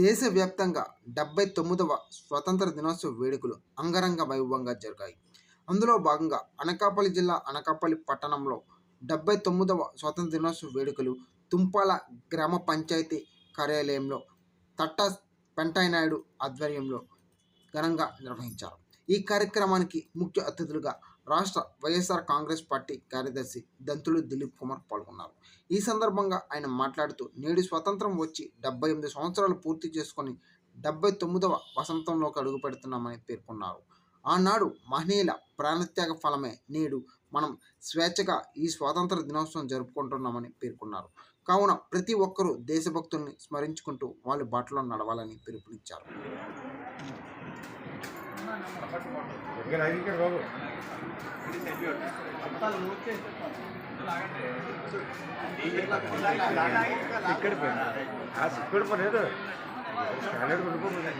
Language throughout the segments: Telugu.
దేశవ్యాప్తంగా డెబ్బై తొమ్మిదవ స్వతంత్ర దినోత్సవ వేడుకలు అంగరంగ వైభవంగా జరిగాయి. అందులో భాగంగా అనకాపల్లి జిల్లా అనకాపల్లి పట్టణంలో డెబ్బై తొమ్మిదవ స్వతంత్ర దినోత్సవ వేడుకలు తుంపాల గ్రామ పంచాయతీ కార్యాలయంలో తట్ట పెంటాయనాయుడు ఆధ్వర్యంలో ఘనంగా నిర్వహించారు. ఈ కార్యక్రమానికి ముఖ్య అతిథులుగా రాష్ట్ర వైఎస్ఆర్ కాంగ్రెస్ పార్టీ కార్యదర్శి దంతులు దిలీప్ కుమార్ పాల్గొన్నారు. ఈ సందర్భంగా ఆయన మాట్లాడుతూ నేడు స్వతంత్రం వచ్చి డెబ్బై ఎనిమిది సంవత్సరాలు పూర్తి చేసుకొని డెబ్బై తొమ్మిదవ వసంతంలోకి అడుగు పెడుతున్నామని పేర్కొన్నారు. ఆనాడు మహనీయుల ప్రాణత్యాగ ఫలమే నేడు మనం స్వేచ్ఛగా ఈ స్వాతంత్ర దినోత్సవం జరుపుకుంటున్నామని పేర్కొన్నారు. కావున ప్రతి ఒక్కరూ దేశభక్తుల్ని స్మరించుకుంటూ వాళ్ళ బాటలో నడవాలని పిలుపునిచ్చారు. ఇక్కడ ఇక్కడ బాబు ఇక్కడ ఇక్కడ పర్లేదు స్టాండర్డ్ కొనుక్కోమని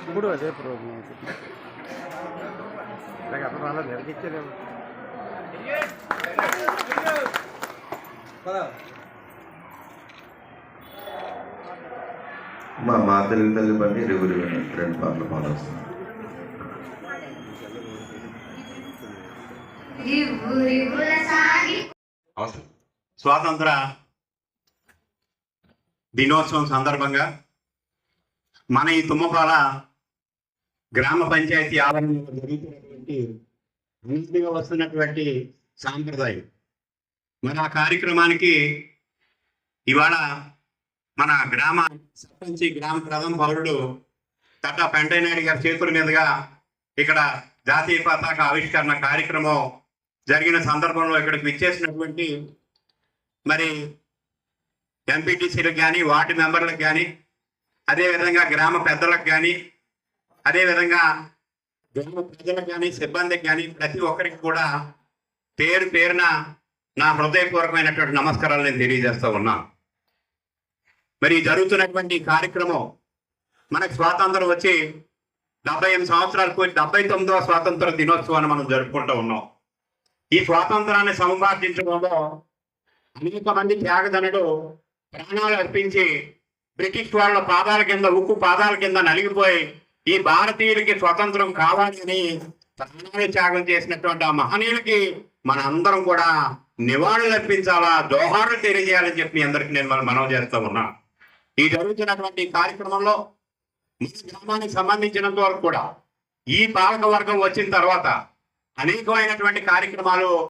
ఇప్పుడు అదే ప్రోగ్రామ్ ఇలాగ అప్పుడు అలా నిలకిచ్చారేమో మా మా తెలుగు తల్లి బండి రివ్యూ రెండు పాటలు పాడొస్తుంది స్వాతంత్ర దినోత్సవం సందర్భంగా మన ఈ తుమ్మపాల గ్రామ పంచాయతీ ఆవరణలో జరుగుతున్నటువంటి అభివృద్ధిగా వస్తున్నటువంటి సాంప్రదాయం. మరి ఆ కార్యక్రమానికి ఇవాళ మన గ్రామ సర్పంచి గ్రామ ప్రథమ పౌరుడు తట పెంటైనాయుడు గారి చేతుల మీదుగా ఇక్కడ జాతీయ పతాక ఆవిష్కరణ కార్యక్రమం జరిగిన సందర్భంలో ఇక్కడికి విచ్చేసినటువంటి మరి ఎంపీటీసీలకు కానీ వార్డు మెంబర్లకు కానీ అదేవిధంగా గ్రామ పెద్దలకు కానీ అదేవిధంగా గ్రామ ప్రజలకు కానీ సిబ్బందికి కానీ ప్రతి ఒక్కరికి కూడా పేరు పేరున నా హృదయపూర్వకమైనటువంటి నమస్కారాలు నేను తెలియజేస్తూ ఉన్నాను. మరి జరుగుతున్నటువంటి కార్యక్రమం మనకు స్వాతంత్రం వచ్చి డెబ్బై ఎనిమిది సంవత్సరాలకు డెబ్బై తొమ్మిదవ స్వాతంత్ర దినోత్సవాన్ని మనం జరుపుకుంటూ ఉన్నాం. ఈ స్వాతంత్రాన్ని సముపార్జించడంలో అనేక మంది త్యాగదనుడు ప్రాణాలు అర్పించి బ్రిటిష్ వాళ్ళ పాదాల కింద ఉక్కు పాదాల కింద నలిగిపోయి ఈ భారతీయులకి స్వతంత్రం కావాలి అని ప్రాణాలు త్యాగం చేసినటువంటి ఆ మహనీయులకి మన అందరం కూడా నివాళులు అర్పించాలా దోహారులు తెలియజేయాలని చెప్పి అందరికి అందరికీ నేను మనం మనం చేస్తూ ఉన్నా. ఈ జరుగుతున్నటువంటి కార్యక్రమంలో మన గ్రామానికి సంబంధించినంత వరకు కూడా ఈ పాలక వర్గం వచ్చిన తర్వాత అనేకమైనటువంటి కార్యక్రమాలు